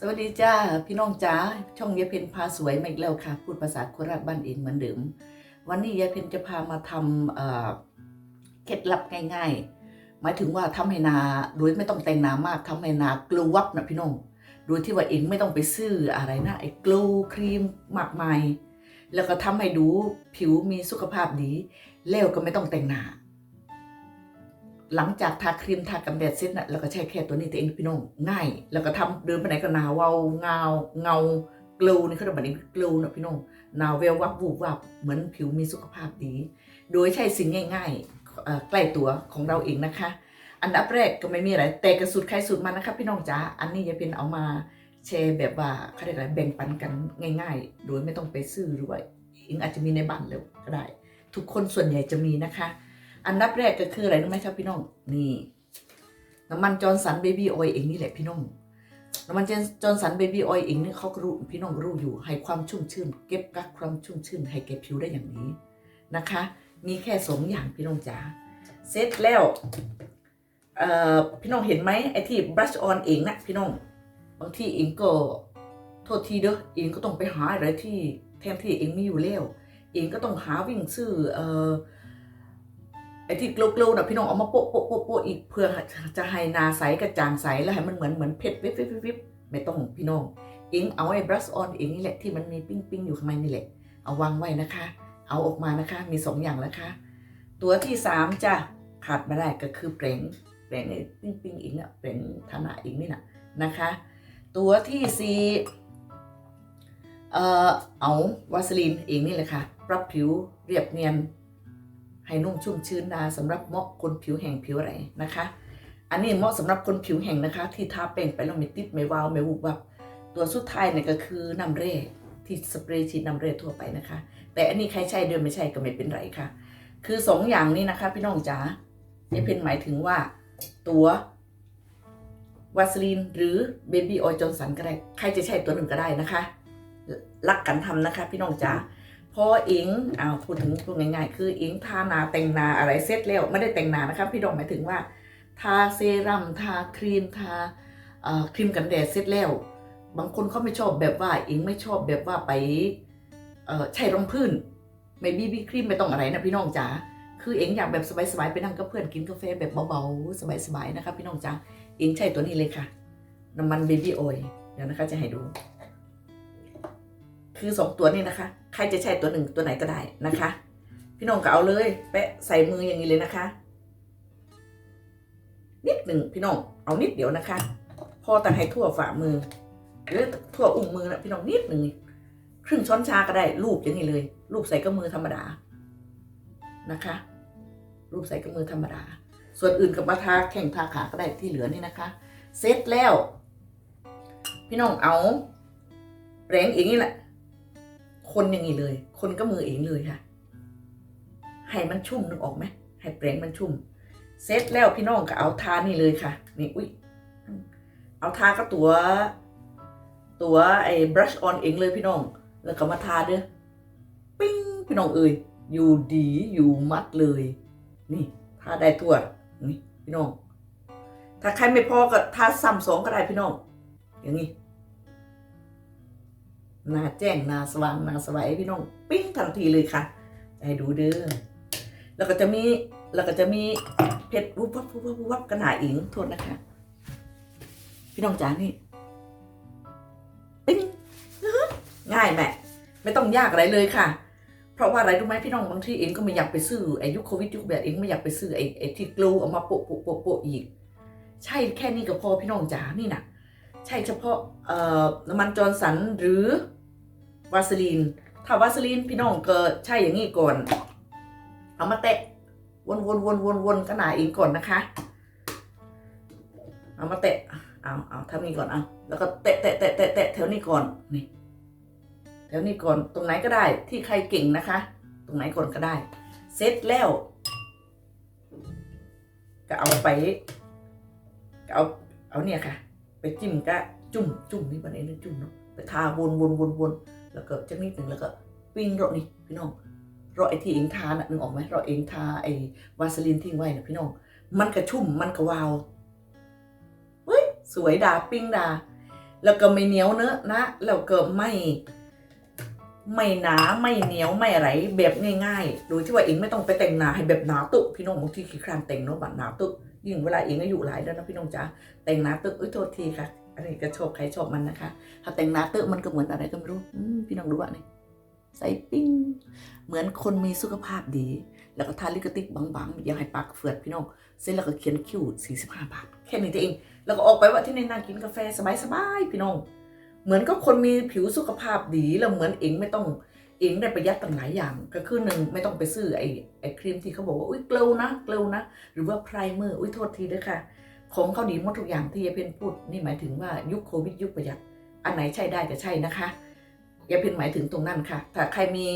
สวัสดีจ้าพี่น้องจ้าช่องยายเพนพาสวยมาอีกแล้วค่ะ พูดภาษาโคราชบ้านเองเหมือนเดิม วันนี้ยายเพนจะพามาทำเคล็ดลับง่าย ๆ หมายถึงว่าทำให้นาโดยไม่ต้องแต่งหนามากทำให้นากลูวับนะพี่น้องโดยที่ว่าเองไม่ต้องไปซื้ออะไรนะไอ้กลูครีมมากมาย แล้วก็ทำให้ดูผิวมีสุขภาพดีแล้วก็ไม่ต้องแต่งหน้า หลังจากทาครีมทากันแดดเสร็จนะแล้วก็ใช้แค่ตัวนี้ตัวเองพี่น้องง่าย แล้วก็ทำเดินไปไหนก็หนาวเวาเงาเงากลูนี่เขาเรียกแบบนี้กลูนะพี่น้องหนาวเวลวับวูบวับเหมือนผิวมีสุขภาพดี โดยใช้สิ่งง่ายๆใกล้ตัวของเราเองนะคะ อันดับแรกก็ไม่มีอะไรแต่กระสุดใครสุดมันนะคะพี่น้องจ๋าอันนี้จะเป็นเอามาแชร์แบบว่าเขาเรียกอะไรแบ่งปันกันง่าย ๆ โดยไม่ต้องไปซื้อหรือว่าเองอาจจะมีในบ้านแล้วก็ได้ ทุกคนส่วนใหญ่จะมีนะคะ อันดับแรกก็คืออะไรรู้ไหมครับพี่น้อง นี่ น้ำมันจอร์สันเบบี้ออยล์เองนี่แหละพี่น้อง น้ำมันจอร์สันเบบี้ออยล์เองนี่เขารู้พี่น้องรู้อยู่ ให้ความชุ่มชื่น เก็บกักความชุ่มชื่น ให้แก่ผิวได้อย่างนี้นะคะ มีแค่สองอย่างพี่น้องจ๋า เสร็จแล้วพี่น้องเห็นไหมไอ้ที่บรัชออนเองนะพี่น้อง บางทีเองก็โทษทีเด้อเองก็ต้องไปหาอะไรที่แทนที่เองมีอยู่แล้ว เองก็ต้องหาวิ่งซื้อเอ่อ ไอ้ที่กลูๆนะพี่น้องเอามาโปะโปะโปะโปะอีกเพื่อจะให้นาใสกระจ่างใสแล้วให้มันเหมือนเหมือนเพชรวิบวิบวิบไม่ต้องพี่น้องเองเอาไอ้บรัชออนเองนี่แหละที่มันมีปิ้งปิ้งอยู่ข้างในนี่แหละ เอาวางไว้นะคะ เอาออกมานะคะ มีสองอย่างแล้วค่ะตัวที่สามจะขาดไม่ได้ก็คือเปล่งเปล่งไอ้ปิ้งปิ้งอีกเนี่ยเปล่งธนาอีกนี่นะนะคะ ตัวที่สี่เอ่อเอาวาสลีนเองนี่แหละค่ะปรับผิวเรียบเนียน ให้นุ่มชุ่มชื้นดาสำหรับเหมาะคนผิวแห้งผิวอะไรนะคะ อันนี้เหมาะสำหรับคนผิวแห้งนะคะ ที่ทาแป้งไปแล้วไม่ติดไม่วาวไม่วุบวับตัวสุดท้ายเนี่ยก็คือน้ำเร่ที่สเปรย์ฉีดน้ำเร่ทั่วไปนะคะ แต่อันนี้ใครใช้เดิมไม่ใช่ก็ไม่เป็นไรค่ะ คือสองอย่างนี้นะคะ พี่น้องจ๋านี่เป็นหมายถึงว่า ตัววาสลีนหรือเบบี้ออยล์จอนสันก็ได้ ใครจะใช้ตัวหนึ่งก็ได้นะคะ รักกันทำนะคะ พี่น้องจ๋า พอเองอ้าวพูดถึงพูดง่ายๆ คือเองทาหนาแต่งหนาอะไรเสร็จแล้วไม่ได้แต่งหนานะคะพี่ดองหมายถึงว่า ทาเซรั่มทาครีมทาเอ่อครีมกันแดดเสร็จแล้ว บางคนเขาไม่ชอบแบบว่าเองไม่ชอบแบบว่าไปเอ่อใช้รองพื้น ไม่บีบีครีมไม่ต้องอะไรนะพี่น้องจ๋าคือเองอยากแบบสบายๆไปนั่งกับเพื่อนกินกาแฟแบบเบาๆสบายๆนะคะพี่น้องจ๋าเองใช้ตัวนี้เลยค่ะ น้ำมันเบบี้ออยล์เดี๋ยวนะคะจะให้ดู คือสองตัวนี้นะคะ ใครจะใช้ตัวหนึ่งตัวไหนก็ได้นะคะ พี่น้องก็เอาเลยแปะใส่มืออย่างนี้เลยนะคะ นิดหนึ่งพี่น้องเอานิดเดียวนะคะ พอแต่ให้ทั่วฝ่ามือหรือทั่วอุ้งมือนะพี่น้องนิดหนึ่งครึ่งช้อนชาก็ได้รูปอย่างนี้เลยรูปใส่กับมือธรรมดานะคะรูปใส่กับมือธรรมดา ส่วนอื่นกับมาทาแข่งทาขาก็ได้ที่เหลือนี่นะคะเสร็จแล้ว พี่น้องเอาแปรงเองนี่แหละ คนอย่างนี้เลย คนก็มือเองเลยค่ะ ให้มันชุ่มนึกออกไหมให้แปรงมันชุ่ม เสร็จแล้วพี่น้องก็เอาทานี่เลยค่ะ นี่อุ้ยเอาทาก็ตัว ตัวไอ้ brush on เองเลยพี่น้อง แล้วก็มาทาเด้อ ปิ้งพี่น้องเอ่ยอยู่ดีอยู่มัดเลย นี่ทาได้ทั่ว นี่พี่น้อง ถ้าใครไม่พอก็ทาซ้ำสองก็ได้พี่น้อง อย่างนี้ หน้าแจ้งหน้าสว่างหน้าสวยพี่น้องปิ้งทันทีเลยค่ะ ให้ดูเด้อแล้วก็จะมีแล้วก็จะมีเพชรวุบวับวุบวับวุบวับกระหน่าอิงโทษนะคะ พี่น้องจ๋านี่ปิ้งง่ายแม่ไม่ต้องยากอะไรเลยค่ะ เพราะว่าอะไรรู้ไหมพี่น้องบางทีเองก็ไม่อยากไปซื้อไอ้ยุคโควิดยุคแบบเองไม่อยากไปซื้อไอ้ไอ้ที่กลูเอามาโปะโปะโปะโปะอีก ใช่แค่นี้ก็พอพี่น้องจ๋านี่นะใช่เฉพาะเอ่อน้ำมันจอร์สันหรือ วาสลีน ถ้าวาสลีนพี่น้องเก็ใช่อย่างนี้ก่อน เอามาแตะวนวนวนวนวนกระหน่าเองก่อนนะคะ เอามาแตะ เอาเอาทำนี้ก่อนเอา แล้วก็แตะแตะแตะแตะแตะแถวนี้ก่อน นี่ แถวนี้ก่อน ตรงไหนก็ได้ ที่ใครเก่งนะคะ ตรงไหนก่อนก็ได้ เสร็จแล้ว ก็เอาไปก็เอา เอาเนี่ยค่ะ ไปจิ้มก็จุ่มจุ่มนี่มันเองนะจุ่มเนาะ ไปทาวนวนวนวน แล้วก็จักนิดหนึ่งแล้วก็ปิ้งเรานี่พี่น้องเราไอที่เองทาน่ะนึกออกไหมเราเองทาไอวาสลินทิ้งไว้น่ะพี่น้อง มันกระชุ่มมันกระวาวเฮ้ยสวยดาปิ้งดา แล้วก็ไม่เหนียวเนอะนะแล้วก็ไม่ไม่หนาไม่เหนียวไม่อะไรแบบง่ายๆ โดยที่ว่าเองไม่ต้องไปแต่งหนาให้แบบหนาตุพี่น้องบางทีขี้คร้านแต่งเนาะบัดหนาตุยิ่งเวลาเองอายุหลายแล้วนะพี่น้องจ๋าแต่งหนาตุอุ้ยโทษทีค่ะ อันนี้ก็ชอบใครชอบมันนะคะ ถ้าแต่งหนาตุมันก็เหมือนอะไรก็ไม่รู้พี่น้องดูว่านี่ใส่ปิ้ง เหมือนคนมีสุขภาพดี แล้วก็ทาลิปสติกบางๆอย่าให้ปากเฟือดพี่น้องเสร็จแล้วก็เขียนคิ้ว45 บาท แค่นี้เอง แล้วก็ออกไปว่าที่ในนั่งกินกาแฟสบายๆพี่น้อง เหมือนก็คนมีผิวสุขภาพดีแล้วเหมือนเองไม่ต้องเองได้ประหยัดตั้งหลายอย่าง ก็คือหนึ่งไม่ต้องไปซื้อไอ้ไอ้ครีมที่เขาบอกว่าอุ้ยเกลวนะเกลวนะ หรือว่าไพรเมอร์อุ้ยโทษทีด้วยค่ะ ของเขาดีหมดทุกอย่างที่ยายเพนพูด นี่หมายถึงว่ายุคโควิดยุคประหยัด อันไหนใช้ได้ก็ใช่นะคะยายเพนหมายถึงตรงนั้นค่ะ ถ้าใครมี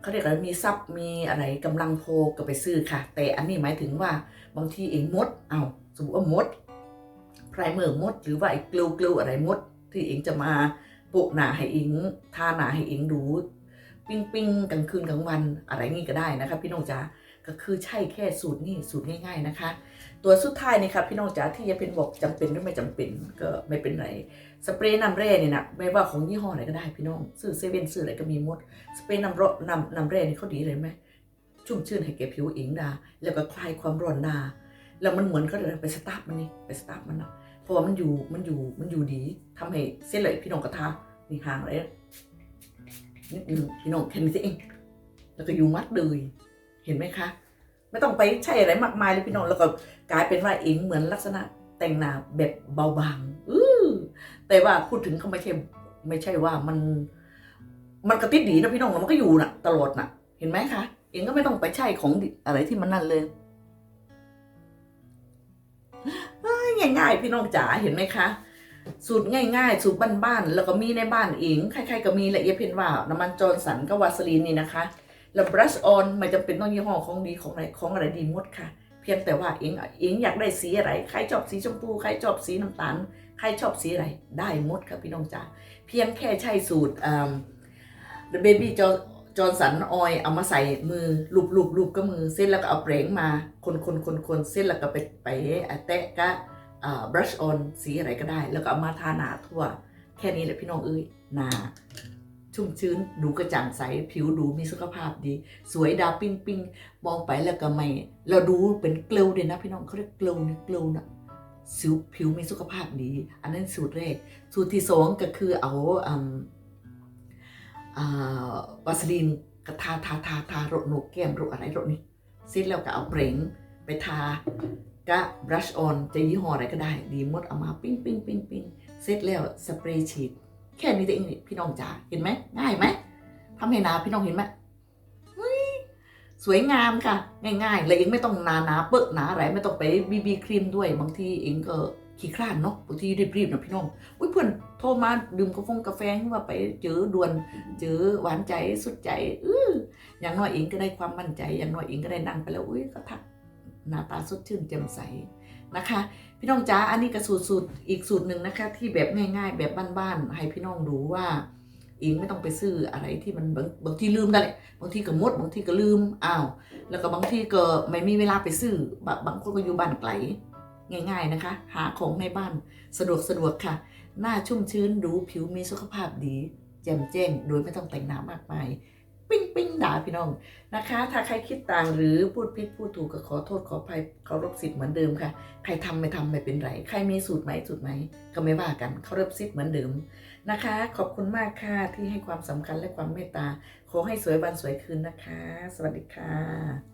เขาเรียกอะไรมีทรัพย์มีอะไรกำลังโพก็ไปซื้อค่ะ แต่อันนี้หมายถึงว่าบางทีเองมดเอาสมมติว่ามดไพรเมอร์มด หรือว่าไอ้กลูกลูอะไรมด ที่เองจะมาโปะหนาให้เองทาหนาให้เองดู ปิ้งปิ้งกลางคืนกลางวันอะไรงี้ก็ได้นะคะพี่น้องจ๋า ก็คือใช่แค่สูตรนี่สูตรง่าย ๆนะคะ ตัวสุดท้ายนี่ค่ะพี่น้องจ๋าที่ยาเป็นบอกจำเป็นหรือไม่จำเป็นก็ไม่เป็นไรสเปรย์น้ำแร่เนี่ยนะไม่ว่าของยี่ห้อไหนก็ได้พี่น้องซื้อเซเว่นซื้ออะไรก็มีหมดสเปรย์น้ำร้อนน้ำน้ำแร่นี่เขาดีเลยไหมชุ่มชื่นให้แก่ผิวเองดาแล้วก็คลายความร้อนดาแล้วมันเหมือนก็เลยไปสตาร์ทมันนี่ไปสตาร์ทมันนะเพราะว่ามันอยู่มันอยู่มันอยู่ดีทำให้เส้นเลยพี่น้องกระทานี่ห่างเลยนิดนึงพี่น้องแค่นี้เอง แล้วก็อยู่มัดเลย เห็นไหมคะ ไม่ต้องไปใช้อะไรมากมายเลยพี่น้องแล้วก็กลายเป็นว่าเองเหมือนลักษณะแต่งหน้าแบบเบาบางอือแต่ว่าพูดถึงก็ไม่ใช่ไม่ใช่ว่ามัน มันกระติดดีนะพี่น้องมันก็อยู่น่ะ ตลอดน่ะ เห็นไหมคะเองก็ไม่ต้องไปใช้ของอะไรที่มันนั่นเลยง่ายๆ พี่น้องจ๋าเห็นไหมคะ สูตรง่ายๆ สูตรบ้านๆแล้วก็มีในบ้านเองใครๆก็มีละเอียดเพนว่าน้ำมันจอร์นสันก็วาสลีนนี่นะคะ แล้วบรัชออนไม่จำเป็นต้องยี่ห้อของดีของอะไรของอะไรดีหมดค่ะ เพียงแต่ว่าเองเองอยากได้สีอะไรใครชอบสีชมพูใครชอบสีน้ำตาลใครชอบสีอะไรได้หมดครับพี่น้องจ๋าเพียงแค่ใช้สูตรอ่า The Baby จอจอร์สันออยเอามาใส่มือลูบลูบลูบก็มือเส้นแล้วก็เอาเปรงมาคนคนคนคนเส้นแล้วก็ไปไปแตะกะอ่า brush on สีอะไรก็ได้ แล้วก็เอามาทาหนาทั่ว แค่นี้แหละพี่น้องเอ้ยหนา ชุ่มชื้นดูกระจ่างใส ผิวดูมีสุขภาพดี สวยดาวปิ้งปิ้งมองไปแล้วก็ไม่เราดูเป็นเกลียวเลยนะพี่น้องเขาเรียกเกลียวเนี่ยเกลียวนะสิวผิวมีสุขภาพดี อันนั้นสูตรแรก สูตรที่สองก็คือเอาอืมอ่าวาสลีนกระทาทาทาทาโรคโหนกแก้มโรคอะไรโรคนี้เสร็จแล้วก็เอาเปรงไปทากะบรัชออนจะยี่ห้ออะไรก็ได้ ดีหมดเอามาปิ้งปิ้งปิ้งปิ้งเสร็จแล้วสเปรย์ฉีด แค่นี้เองพี่น้องจ๋าเห็นไหมง่ายไหมทำให้นาพี่น้องเห็นไหมสวยงามค่ะ ง่ายๆเลยเองไม่ต้องนานาๆเปิกหนาอะไรไม่ต้องไปบีบีครีมด้วยบางทีเองก็ขี้คร้านเนาะบางทีรีบๆนะพี่น้องอุ้ยเพื่อนโทรมาดื่มกาแฟกาแฟว่าไปเจอด่วนเจอหวานใจสุดใจเอออย่างน้อยเองก็ได้ความมั่นใจ อย่างน้อยเองก็ได้นั่งไปแล้วอุ้ยก็ทักหน้าตาสดชื่นแจ่มใส นะคะ พี่น้องจ๋าอันนี้ก็สูตรสูตรอีกสูตรหนึ่งนะคะ ที่แบบง่าย ๆ แบบบ้านๆให้พี่น้องดูว่าเองไม่ต้องไปซื้ออะไรที่มันบางบางทีลืมกันแหละบางทีก็มดบางทีก็ลืมอ้าวแล้วก็บางทีก็ไม่มีเวลาไปซื้อบางบางคนก็อยู่บ้านไกลง่าย ๆนะคะ หาของในบ้านสะดวกสะดวกค่ะ หน้าชุ่มชื้นดูผิวมีสุขภาพดีแจ่มแจ้งโดยไม่ต้องแต่งหน้ามากมาย ปิ้งปิ้งด่าพี่น้องนะคะ ถ้าใครคิดต่างหรือพูดผิดพูดถูกก็ขอโทษขออภัยเคารพสิทธิ์เหมือนเดิมค่ะ ใครทำไม่ทำไม่เป็นไร ใครมีสูตรไหมสูตรไหมก็ไม่ว่ากันเคารพสิทธิ์เหมือนเดิมนะคะ ขอบคุณมากค่ะที่ให้ความสำคัญและความเมตตา ขอให้สวยวันสวยคืนนะคะ สวัสดีค่ะ